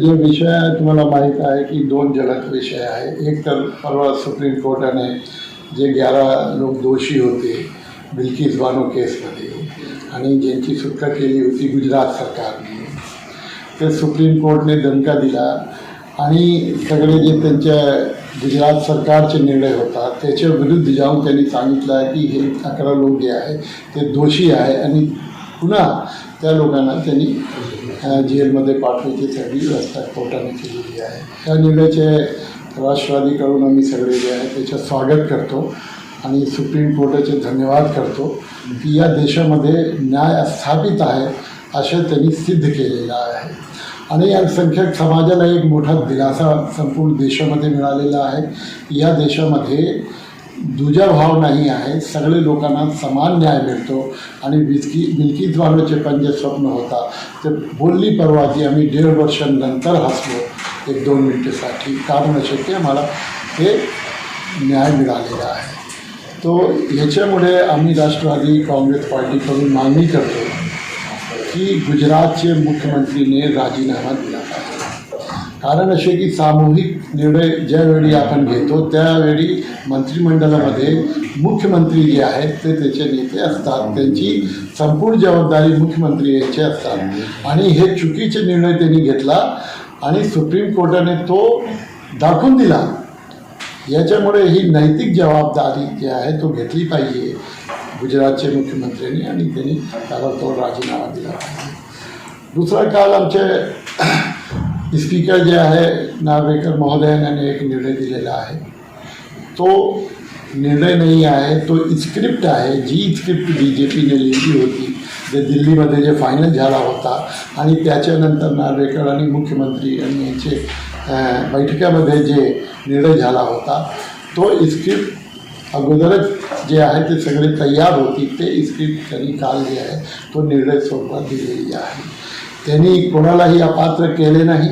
जे विषय आहे तुम्हाला माहीत आहे की दोन जलद विषय आहे. एक तर परवा सुप्रीम कोर्टाने जे ग्यारा लोक दोषी होते बिल्किस बानो केसमध्ये आणि ज्यांची सुटका केली होती गुजरात सरकारने ते सुप्रीम कोर्टने दणका दिला. आणि सगळे जे त्यांच्या गुजरात सरकारचे निर्णय होता त्याच्या विरुद्ध जाऊन त्यांनी सांगितलं आहे की हे अकरा लोक जे आहे ते दोषी आहे आणि पुन्हा त्या लोकांना त्यांनी जेलमध्ये पाठवायची सगळी व्यवस्था कोर्टाने केलेली आहे. त्या निर्णयाचे राष्ट्रवादीकडून आम्ही सगळे जे आहे त्याचं स्वागत करतो आणि सुप्रीम कोर्टाचे धन्यवाद करतो की या देशामध्ये न्याय स्थापित आहे असं त्यांनी सिद्ध केलेलं आहे. आणि अल्पसंख्याक समाजाला एक मोठा दिलासा संपूर्ण देशामध्ये मिळालेला आहे. या देशामध्ये दुजाभाव नाही आहे सगळे लोकांना समान न्याय मिळतो. आणि बिस्की बिल्किसवालोचे पण जे स्वप्न होता ते बोलली परवा की आम्ही दीड वर्षांनंतर हसलो एक दोन मिनटेसाठी. कारण असे की आम्हाला? हे न्याय मिळालेला आहे. तो ह्याच्यामुळे आम्ही राष्ट्रवादी काँग्रेस पार्टीकडून मागणी करतो की गुजरातचे मुख्यमंत्रीने राजीनामा दिला. कारण असे की सामूहिक निर्णय ज्यावेळी आपण घेतो त्यावेळी मंत्रिमंडळामध्ये मुख्यमंत्री जे आहेत ते त्याचे नेते असतात. त्यांची संपूर्ण जबाबदारी मुख्यमंत्री यांची असतात. आणि हे चुकीचे निर्णय त्यांनी घेतला आणि सुप्रीम कोर्टाने तो दाखवून दिला. याच्यामुळे ही नैतिक जबाबदारी जी आहे तो घेतली पाहिजे. गुजरातचे मुख्यमंत्र्यांनी आणि त्यांनी त्याला तो राजीनामा दिला पाहिजे. दुसरा काल आमचे स्पीकर जे आहे नार्वेकर महोदयाने एक निर्णय दिलेला आहे तो निर्णय नाही आहे तो स्क्रिप्ट आहे जी स्क्रिप्ट बी जे पीने लिहिली होती। जे दिल्लीमध्ये जे फायनल झाला होता आणि त्याच्यानंतर नार्वेकर आणि मुख्यमंत्री आणि यांचे बैठकामध्ये जे निर्णय झाला होता तो स्क्रिप्ट अगोदरच जे आहे ते सगळे तयार होती ते स्क्रिप्ट त्यांनी काल जे आहे तो निर्णय स्वरूपात दिलेली आहे. त्यांनी कोणालाही अपात्र केले नाही.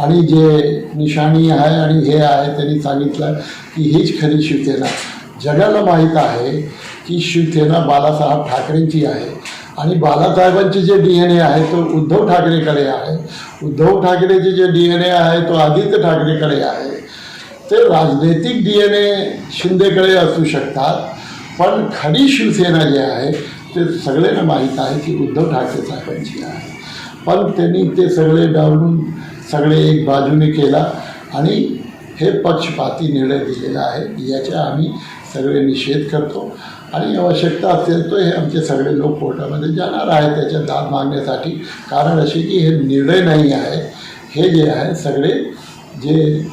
आणि जे निशाणी आहे आणि हे आहे त्यांनी सांगितलं की हीच खरी शिवसेना. जगाला माहीत आहे की शिवसेना बालासाहेब ठाकरेंची आहे. आणि बालासाहेबांचे जे डी एन ए आहे तो उद्धव ठाकरेकडे आहे. उद्धव ठाकरेचे जे डी एन ए आहे तो आदित्य ठाकरेकडे आहे. ते राजनैतिक डी एन ए शिंदेकडे असू शकतात पण खरी शिवसेना जी आहे ते सगळ्यांना माहीत आहे की उद्धव ठाकरे साहेबांची आहे. पण त्यांनी ते सगळे डावलून सगळे एक बाजूने केला आणि हे पक्षपाती निर्णय दिलेला आहे. याच्या आम्ही सगळे निषेध करतो. आणि आवश्यकता असेल तर हे आमचे सगळे लोक कोर्टामध्ये जाणार आहे त्याच्या दाद मागण्यासाठी. कारण असे की हे निर्णय नाही आहे. हे जे आहे सगळे जे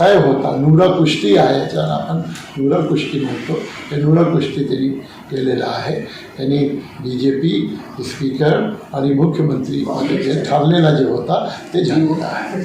तय होता? नुरा कुस्ती आहे ज्याला आपण नुरा कुस्ती म्हणतो. हे नुरा कुस्ती त्यांनी केलेलं आहे. त्यांनी बी जे पी स्पीकर आणि मुख्यमंत्री जे ठरलेला जे होता ते झालेलं आहे.